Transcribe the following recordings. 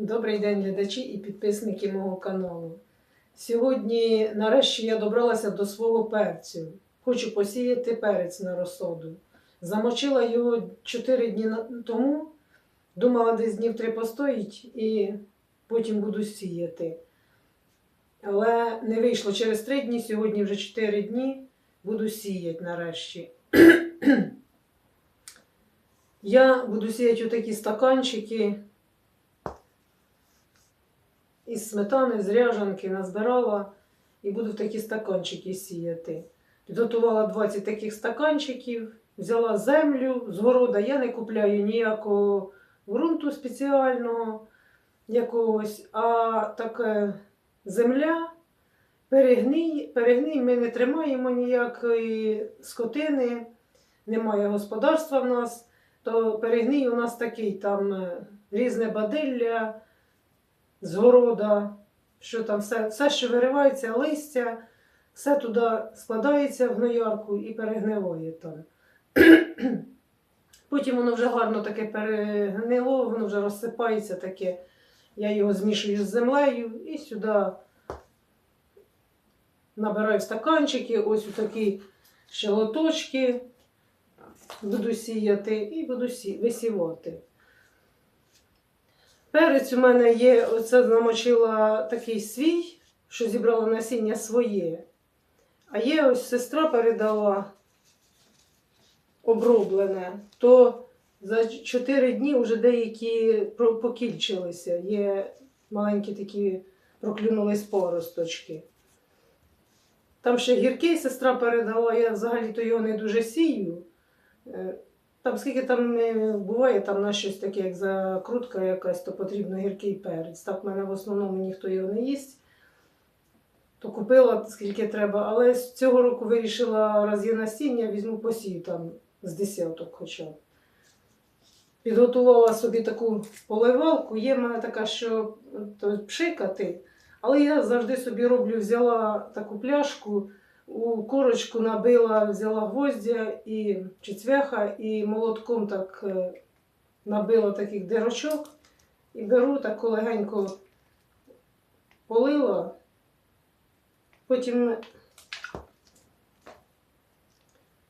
Добрий день, глядачі і підписники мого каналу. Сьогодні, нарешті, я добралася до свого перцю. Хочу посіяти перець на розсоду. Замочила його 4 дні тому, думала, десь днів 3 постоїть і потім буду сіяти. Але не вийшло через 3 дні, сьогодні вже 4 дні буду сіяти нарешті. Я буду сіяти у такі стаканчики сметани, з ряжанки назбирала і буду в такі стаканчики сіяти. Підготувала 20 таких стаканчиків, взяла землю з города. Я не купляю ніякого ґрунту спеціального якогось, а така земля. Перегній, перегній ми не тримаємо ніякої скотини, немає господарства в нас, то перегній у нас такий, там е, різне бадилля, з города, що там все, все, що виривається, листя, все туди складається в гноярку і перегниває там. Потім воно вже гарно таке перегнило, воно вже розсипається таке. Я його змішую з землею і сюди набираю стаканчики, ось у такі ще лоточки буду сіяти і буду сі... висівати. Перець у мене є, оце намочила такий свій, що зібрала насіння своє. А є ось сестра передала оброблене, то за 4 дні вже деякі покільчилися. Є маленькі такі проклюнулись поросточки. Там ще гіркий сестра передала, я взагалі-то його не дуже сію. Там скільки там не буває, там на щось таке, як закрутка якась, то потрібно гіркий перець. Так в мене в основному ніхто його не їсть. То купила скільки треба, але з цього року вирішила, раз є насіння, візьму посію там з десяток хоча б. Підготувала собі таку поливалку. Є в мене така, що пшикати, але я завжди собі роблю, взяла таку пляшку, у корочку набила, взяла гвоздя і чи цвяха, і молотком так е, набила таких дирочок і беру так легенько полила. Потім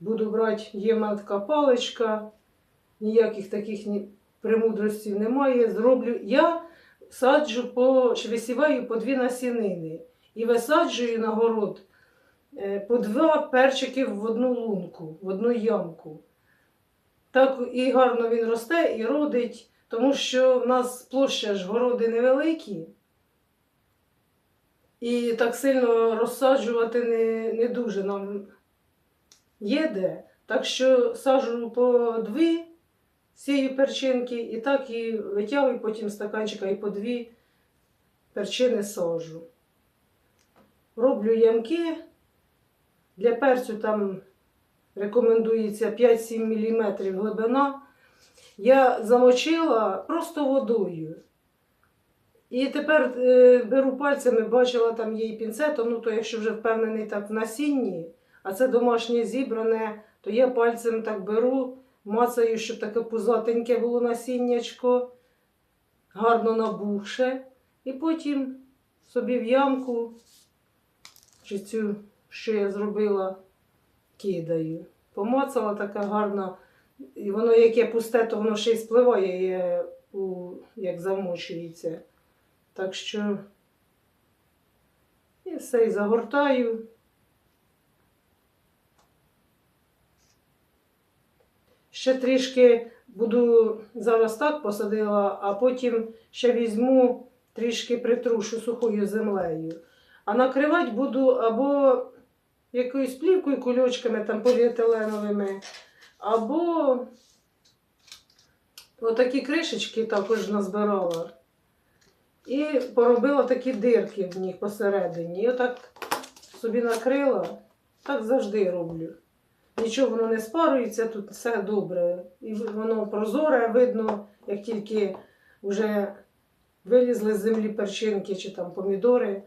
буду брати, є така паличка, ніяких таких ні, премудростей немає. Зроблю. Я саджу по, висіваю по дві насінини і висаджую на город по два перчики в одну лунку, в одну ямку. Так і гарно він росте і родить, тому що в нас площа ж городи невеликі. І так сильно розсаджувати не, не дуже нам є де. Так що саджу по дві, сію перчинки, і так і витягую потім стаканчика і по дві перчини саджу. Роблю ямки. Для перцю там рекомендується 5-7 мм глибина. Я замочила просто водою. І тепер е, беру пальцями, бачила, там і пінцетом, ну то якщо вже впевнений так в насінні, а це домашнє зібране, то я пальцем так беру, мацаю, щоб таке пузатеньке було насіннячко, гарно набухше. І потім собі в ямку, чи цю, що я зробила, кидаю. Помацала така гарна, і воно яке пусте, то воно ще й спливає, як замочується. Так що і все і загортаю. Ще трішки буду зараз так посадила, а потім ще візьму трішки притрушу сухою землею. А накривати буду або якоюсь плівкою, кульочками там поліетиленовими, або отакі кришечки також назбирала. І поробила такі дирки в них посередині. І отак собі накрила, так завжди роблю. Нічого воно не спарується, тут все добре. І воно прозоре, видно, як тільки вже вилізли з землі перчинки чи там помідори,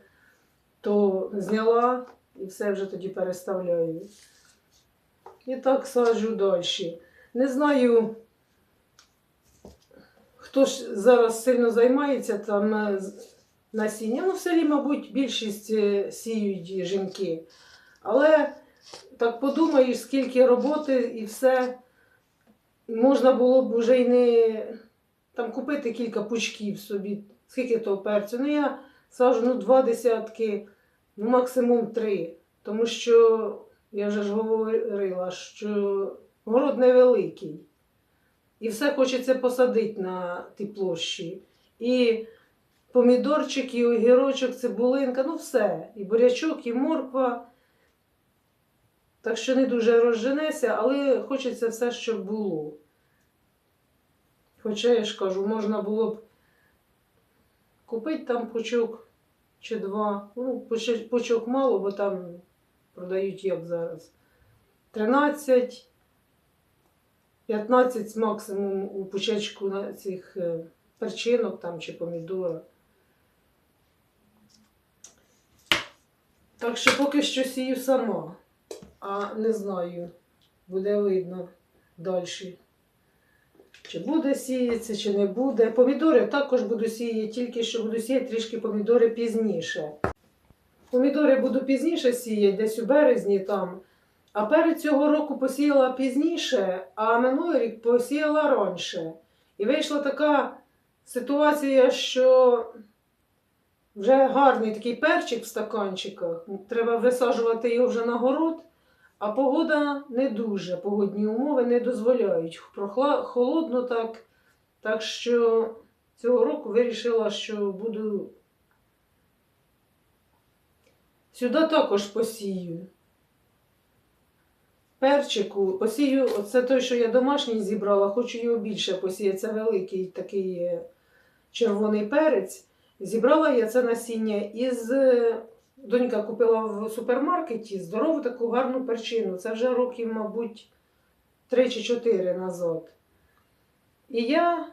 то зняла і все вже тоді переставляю. І так саджу далі. Не знаю, хто ж зараз сильно займається там е, насінням, ну в селі, мабуть, більшість е, сіють жінки. Але так подумаєш, скільки роботи і все. Можна було б вже й не там купити кілька пучків собі, скільки того перцю. Ну я сажу ну, два десятки, ну максимум три. Тому що я вже ж говорила, що город невеликий. І все хочеться посадити на ті площі. І помідорчик, і огірочок, цибулинка, ну все. І бурячок, і морква. Так що не дуже розженеся, але хочеться все, щоб було. Хоча я ж кажу, можна було б купити там пучок чи два. Ну, пучок мало, бо там продають як зараз. 13, 15 максимум у пучечку на цих е, перчинок там чи помідора. Так що поки що сію сама, а не знаю, буде видно далі. Чи буде сіятися, чи не буде. Помідори також буду сіяти, тільки що буду сіяти трішки помідори пізніше. Помідори буду пізніше сіяти, десь у березні там. А перед цього року посіяла пізніше, а минулий рік посіяла раніше. І вийшла така ситуація, що вже гарний такий перчик в стаканчиках. Треба висаджувати його вже на город, а погода не дуже. Погодні умови не дозволяють. Холодно так. Так що цього року вирішила, що буду сюди також посію. Перчику посію, оце той, що я домашній зібрала, хочу його більше посіяти. Це великий такий е, червоний перець. Зібрала я це насіння із. Донька купила в супермаркеті здорову таку гарну перчину. Це вже років, мабуть, 3 чи 4 назад. І я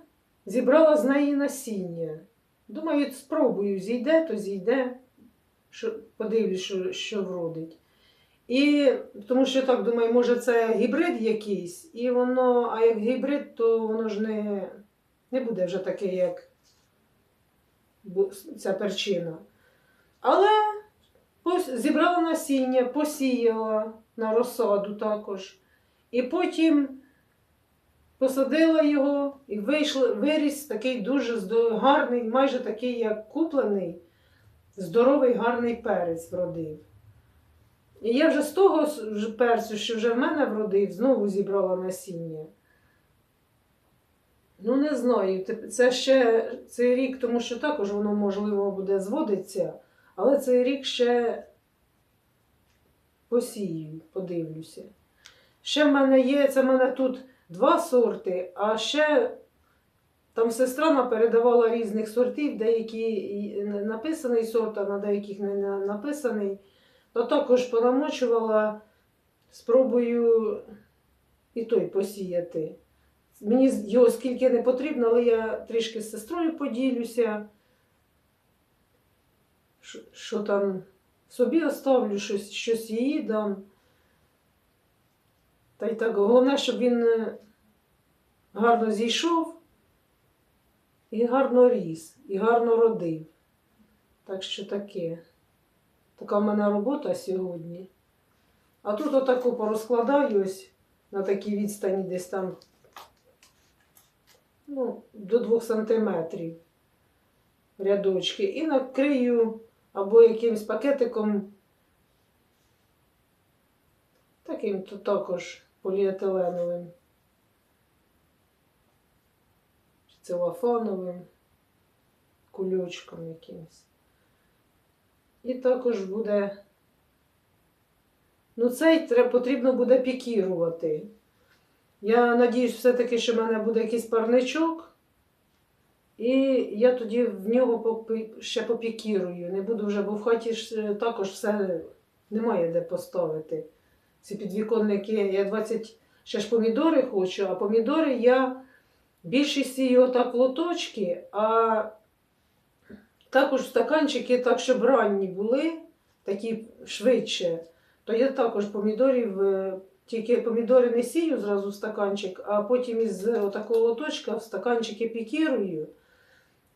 зібрала з неї насіння. Думаю, спробую, зійде, то зійде. Що, подивлюсь, що, що вродить. І тому що так думаю, може це гібрид якийсь, і воно, а як гібрид, то воно ж не, не буде вже таке, як ця перчина. Але зібрала насіння, посіяла на розсаду також. І потім посадила його і вийшло, виріс такий дуже гарний, майже такий, як куплений, здоровий гарний перець вродив. І я вже з того перцю, що вже в мене вродив, знову зібрала насіння. Ну, не знаю, це ще цей рік, тому що також воно, можливо, буде зводитися, але цей рік ще посію, подивлюся. Ще в мене є, це в мене тут два сорти, а ще там сестра напередавала різних сортів, деякі написаний сорт, а на деяких не написаний. То також понамочувала, спробую і той посіяти. Мені його скільки не потрібно, але я трішки з сестрою поділюся. Що, там собі оставлю, щось, щось її дам. Та й так, головне, щоб він е, гарно зійшов і гарно ріс, і гарно родив. Так що таке. Така в мене робота сьогодні. А тут отаку порозкладаю ось на такій відстані десь там ну, до 2 сантиметрів рядочки. І накрию або якимсь пакетиком, таким то також поліетиленовим, чи целофановим кульочком якимось. І також буде. Ну, цей треба, потрібно буде пікірувати. Я надіюсь, все-таки, що в мене буде якийсь парничок. І я тоді в нього ще попікірую. Не буду вже, бо в хаті ж е, також все немає де поставити. Ці підвіконники, я 20 ще ж помідори хочу, а помідори я більшість сію отак в лоточки, а також стаканчики, так, щоб ранні були, такі швидше, то я також помідорів е, тільки помідори не сію зразу в стаканчик, а потім із отакого лоточка в стаканчики пікірую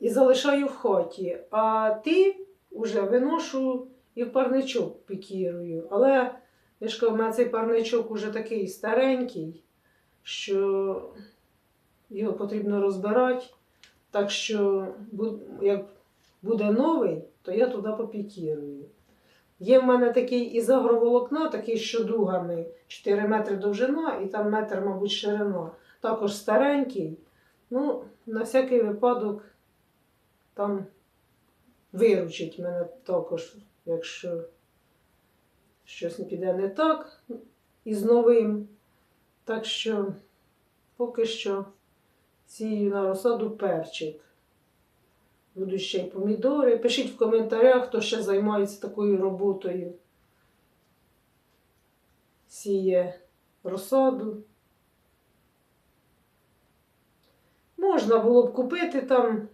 і залишаю в хаті. А ті вже виношу і в парничок пікірую. Але я ж кажу, в мене цей парничок уже такий старенький, що його потрібно розбирати. Так що, як буде новий, то я туди попікірую. Є в мене такий із агроволокна, такий що дугами 4 метри довжина і там метр, мабуть, ширина. Також старенький. Ну, на всякий випадок там виручить мене також, якщо щось не піде не так із новим. Так що поки що сію на розсаду перчик. Буду ще й помідори. Пишіть в коментарях, хто ще займається такою роботою. Сіє розсаду. Можна було б купити там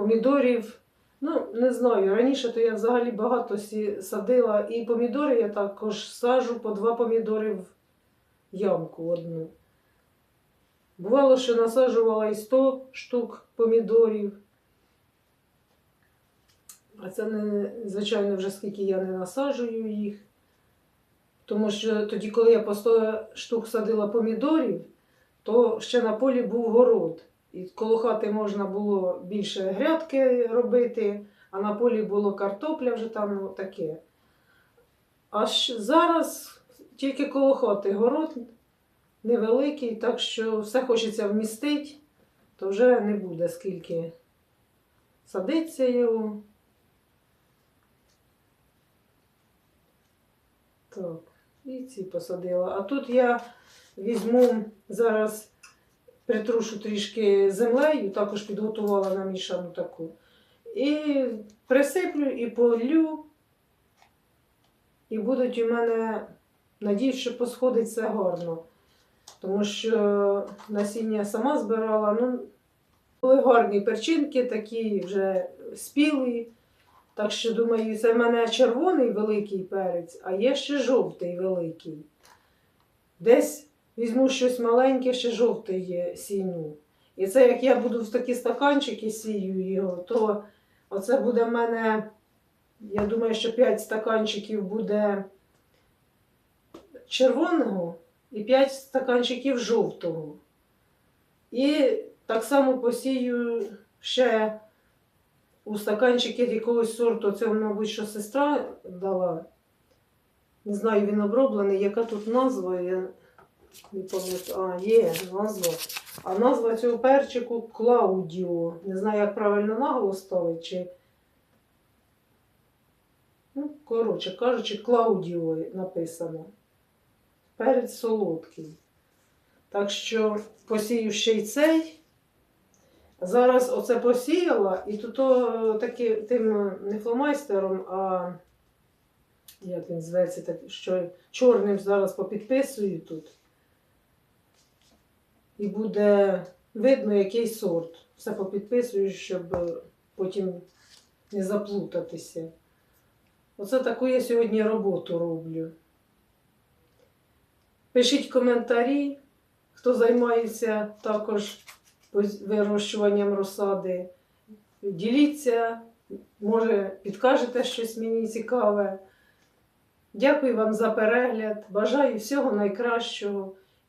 помідорів. Ну, не знаю. Раніше то я взагалі багато сі- садила. І помідори я також сажу по два помідори в ямку одну. Бувало, що насаджувала і 100 штук помідорів. А це не, звичайно, вже скільки я не насаджую їх. Тому що тоді, коли я по 100 штук садила помідорів, то ще на полі був город. І коло хати можна було більше грядки робити, а на полі було картопля вже там ну, таке. А зараз тільки коло хати город невеликий, так що все хочеться вмістити, то вже не буде скільки садиться його. Так, і ці посадила. А тут я візьму зараз притрушу трішки землею, також підготувала намішану таку. І присиплю і полю. І будуть у мене, надіюсь, що посходить все гарно. Тому що насіння сама збирала. Ну, були гарні перчинки, такі вже спілі. Так що, думаю, це в мене червоний великий перець, а є ще жовтий великий. Десь візьму щось маленьке, ще жовтий є сіну. І це як я буду в такі стаканчики сію його, то оце буде в мене, я думаю, що 5 стаканчиків буде червоного і 5 стаканчиків жовтого. І так само посію ще у стаканчики якогось сорту, це, мабуть, що сестра дала. Не знаю, він оброблений, яка тут назва, я не пам'ятаю. А, є назва. А назва цього перчику Клаудіо. Не знаю, як правильно наголос ставить, чи. Ну, коротше кажучи, Клаудіо написано. Перець солодкий. Так що посію ще й цей. Зараз оце посіяла, і тут таки, тим не фломайстером, а як він зветься, так, що чорним зараз попідписую тут. І буде видно, який сорт. Все попідписую, щоб е, потім не заплутатися. Оце таку я сьогодні роботу роблю. Пишіть коментарі, хто займається також вирощуванням розсади. Діліться, може, підкажете щось мені цікаве. Дякую вам за перегляд. Бажаю всього найкращого